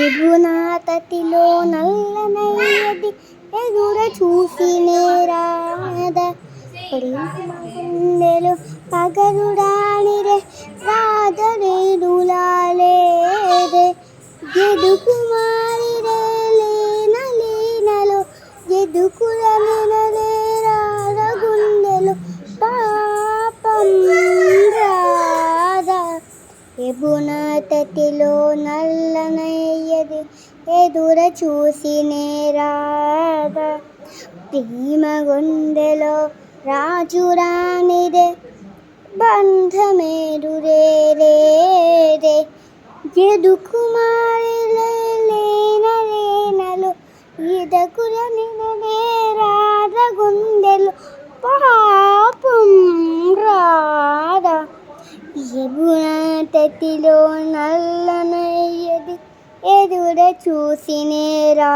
ఇగునా తటిలో నల్లనయ్యది ఎదుర చూసినే రాధ. గుండెలు పగరుడానిరే రాధరేడులాలేదే రే లేన లేనలో ఎదుకుల నెనదే రాధ గుండెలు పాపం రాధ ఎబున తటిలో నల్లనయ్యది ఎదుర చూసినే రాధ ప్రేమ గుండెలో రాజురానిదే బంధమేరు రే రే ఎదుకుమారి లేన లేనలు ఇదకుల నిననే రాధ గుండెలు పాపం రాధ యమున నల్లనయ్యది. ఎదుర చూసినేరా